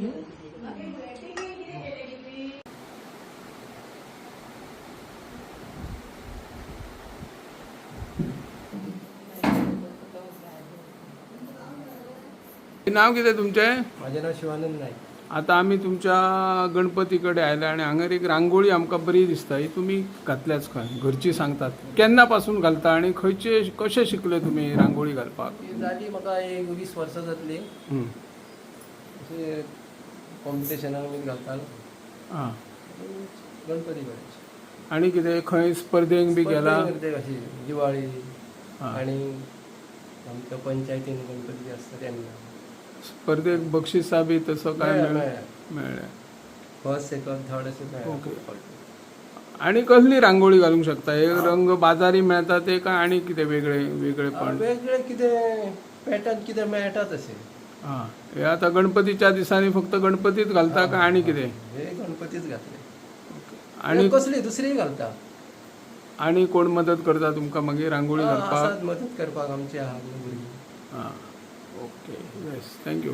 नाव कितें तुमचें? माझे नाव शिवानंद नाईक. आता आमी तुमच्या गणपती कडेन आयले आनी हांगर एक रांगोळी आमकां बरी दिसता. ही तुमी घातल्याच खंय घरची सांगतात. केन्ना पासून घालता आनी खंयचे कशें शिकले तुमी रांगोळी घालपाक? जाली म्हाका एक वीस वर्सां जातली. कॉम्पिटिशनाक बी घालतालो आं गणपती कडेन आनी कितें खंय स्पर्धेक बी गेला. प्रत्येक अशी दिवाळी आं. आणि आमच्या पंचायतीन गणपती आसता तेन्ना स्पर्धेक बक्षिसां बी तसो काय मेळ्ळा, मेळ्ळें फर्स्ट सेकंड थर्ड अशें मेळ्ळा. ओके. आनी कसली रांगोळी घालूंक शकता? हे रंग बाजारी मेळटा ते काय आनी कितें वेगळे आं, वेगळेपण वेगळे कितें पॅटर्न कितें मेळटा तशें हां. हे आतां गणपतीच्या दिसांनी फक्त गणपतीत घालता काय आनी कितें? हे गणपतीच घातले. आनी आणि कसली दुसरी घालता. आनी कोण मदत करता तुमकां मागीर रांगोळी घालपाक? आसात मदत करपाक आमचे आहा भुरगीं हां. Okay. Yes thank you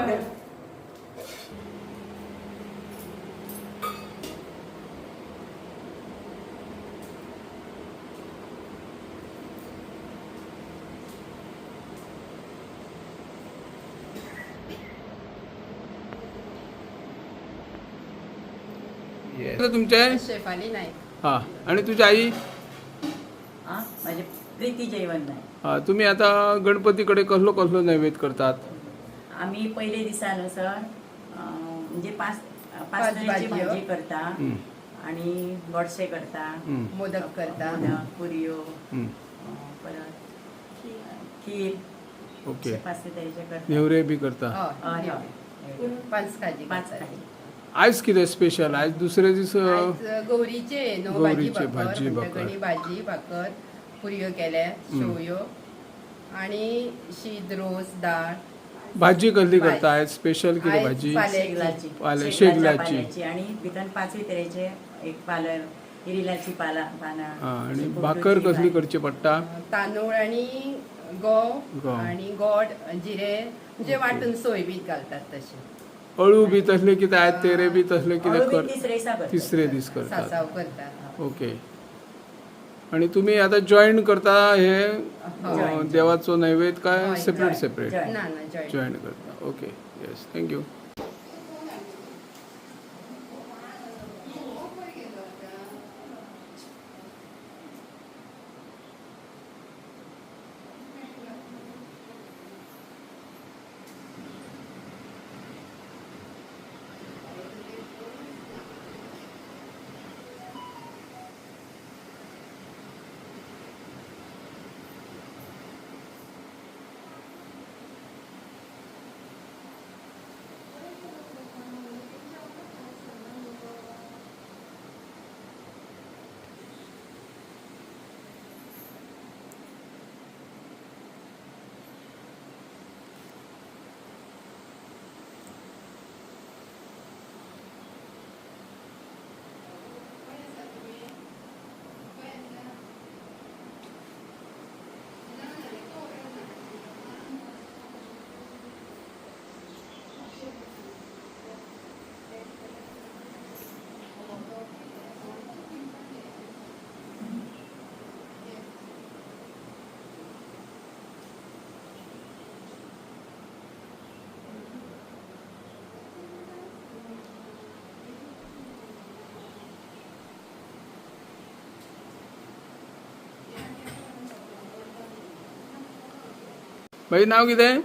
Okay. तुमचे शेफाली नाईक. हां. आनी तुजी आई? आ माझे प्रीती जेवण नाही हां तुमी आतां गणपती कडेन कसलो कसलो नैवेद्य करतात? आम्ही पहिले दिसानुसार अं, म्हणजे पाच पाच पाच भाजयो. भाजी करता. हं, आणि गोडशे करता. हं, मोदक करता. मोदक, पुरयो. हं. अं, परत खीर ओके. पाच ते तरेचे करता. नेवरे बी करता? हय, हय. पाच खाजी पाच करता. खाजी आयज कितें स्पेशल आयज दुसरे दीस आयज गौरीचे न्हू गौरीचे भाजी भाजी भाकर. भाकर. भाजी भाकर पुरयो केल्या शेवयो. आणि शीत रोस डाळ. भाजी कसली भाजी. करता? आयज स्पेशल कितें आयज भाजी? पाले- शेगलाची पाले- शेगलाच्या शेगलाची. पाल्याची आणि भितर पाचवी तरेचे एक पालर इरिलाची पाला पानां हां पोटूची भाकर कसली भाजी. करची? पडटा तांदूळ आणि गंव गंव. आणि गोड जिरे. म्हणजे वाटून सोय बी घालतात तसे. अळू बी तसले कितें आयज तेरे बी तसले कितें कर तिसरे दिसा करतात. ओके. आणि तुम्ही आता जॉईन करता हे. अं, देवाचो नैवेद्य काय? सेपरेट सेपरेट जॉईन करता. ओके येस थँक्यू भाई नाव कितें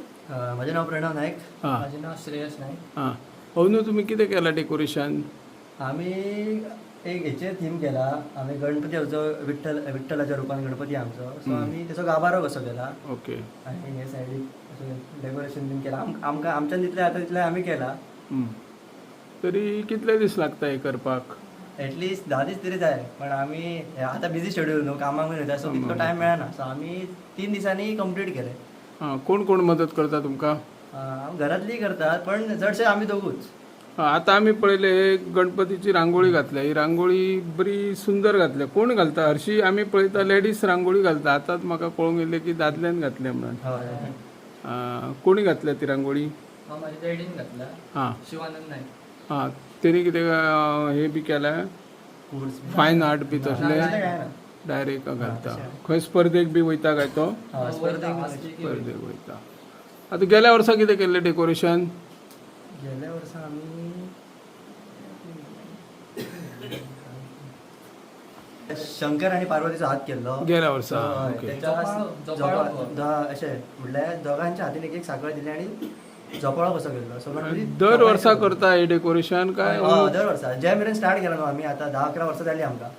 माझे नाव प्रणव नाईक. हां. माझे नाव श्रेयस नाईक. हां. अवनू तुम्ही कितें केलां डेकोरेशन? आम्ही एक हेचे थीम केला. आम्ही गणपती आमचो विठ्ठल विठ्ठलाच्या रूपान गणपती आमचो. सो. आम्ही त्याचो गाभारो कसो केला ओके. आणि हे सायडीक डेकोरेशन बीन केला. आम- आमकां आमच्यान आता तितलें आम्ही केला. तरी कितले दीस लागता हे करपाक एटलिस्ट धा दीस तरी जाय पण आम्ही हे आता बिझी शेड्यूल न्हू. कामाक वयता सो टायम मेळना सो आम्ही तीन दिसांनी कंप्लीट केले हां कोण कोण मदत करता तुमकां? घरातली करतात पण चडशे आम्ही दोगूच हां, आतां आमी पळयले गणपतीची रांगोळी घातल्या. ही रांगोळी बरी सुंदर घातल्या. कोण घालता? हरशी आमी पळयता लेडीज रांगोळी घालता. आतांच म्हाका कळून येयलें की दादल्यान घातल्या म्हणून. हय हां, कोणी घातल्या ती रांगोळी? हा माझ्या डॅडीन घातला हां. शिवानंद नाईक. हां तेणी कितें अं, हे बी केल्या? फायन आर्ट बी तसले. डायरेक्ट घालता. खंय स्पर्धेक बी वयता काय तो? स्पर्धेक वयता. आतां गेल्या वर्सा कितें केल्लें डेकोरेशन? गेल्या वर्सा आम्ही शंकर आणि पार्वतीचो हात केल्लो. गेल्या वर्सा अशें म्हटल्यार दोगांच्या हातीन एक एक साखळ दिली आणि जोपाळो कसो सो गणपती दर वर्सा करता हे डेकोरेशन काय? हय, दर वर्सा जे मेरेन स्टार्ट केला न्हू आम्ही. आता दहा अकरा वर्सां जाली आमकां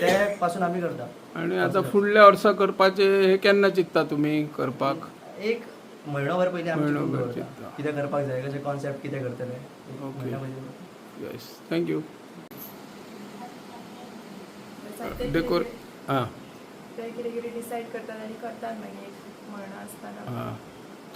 ते पासून आम्ही करता. आणि आता फुडल्या वर्सा करपाचे हे केन्ना चिंतता तुमी करपाक? एक म्हयनोभर पयलीं आमी चिंतून दवरता. कितें करपाक जाय कशें कॉन्सेप्ट कितें करतले. एक. म्हयनो पयलीं. येस थँक्यू डेकोर हां. ते कितें कितें डिसायड करतात आनी करतात मागीर एक म्हयनो आसतना हां.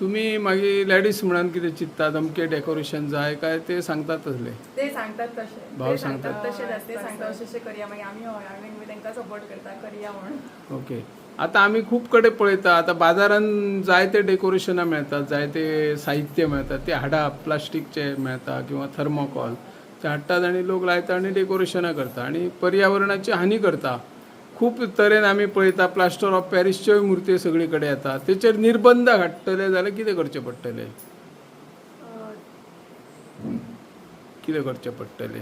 तुमी मागीर लेडीज म्हणून कितें चिंततात अमकें डेकोरेशन जाय काय ते सांगतात तसले? ते सांगतात तशे भाव ते सांगतात. सांगतात तशेंच आसता. ते सांगता अशें अशें करया मागीर आमी हय आमी मागीर तांकां सपोर्ट करता करया म्हणून. ओके. आता आमी खूब कडेन पळयता आतां बाजारान जायते डेकोरेशनां मेळटात जायते साहित्य मेळटात ते हाडा प्लास्टीकचे मेळटा किंवा थर्मोकॉल. ते हाडटात आनी लोक लायता आनी डेकोरेशनां करता आनी पर्यावरणाची हानी करता. खूब तरेन आमी पळयता प्लास्टर ऑफ पॅरिसच्योय मुर्त्यो सगळे कडेन येता तेचेर निर्बंध हाडटले जाल्यार कितें करचें पडटलें कितें करचें पडटलें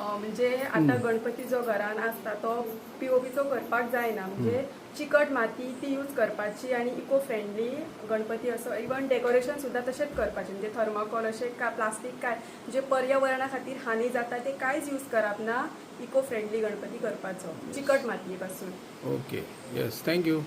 म्हणजे आता गणपती जो घरान आसता तो पीओपीचो करपाक जायना. म्हणजे चिकट माती ती यूज करपाची आनी इको फ्रेंडली गणपती असो इवन डेकोरेशन सुद्दां तशेंच करपाचें. म्हणजे थर्माकोल अशें काय प्लास्टीक काय म्हणजे पर्यावरणा खातीर हानी जाता ते कांयच यूज करप ना इको फ्रेंडली गणपती करपाचो. चिकट मातये पासून ओके येस थँक्यू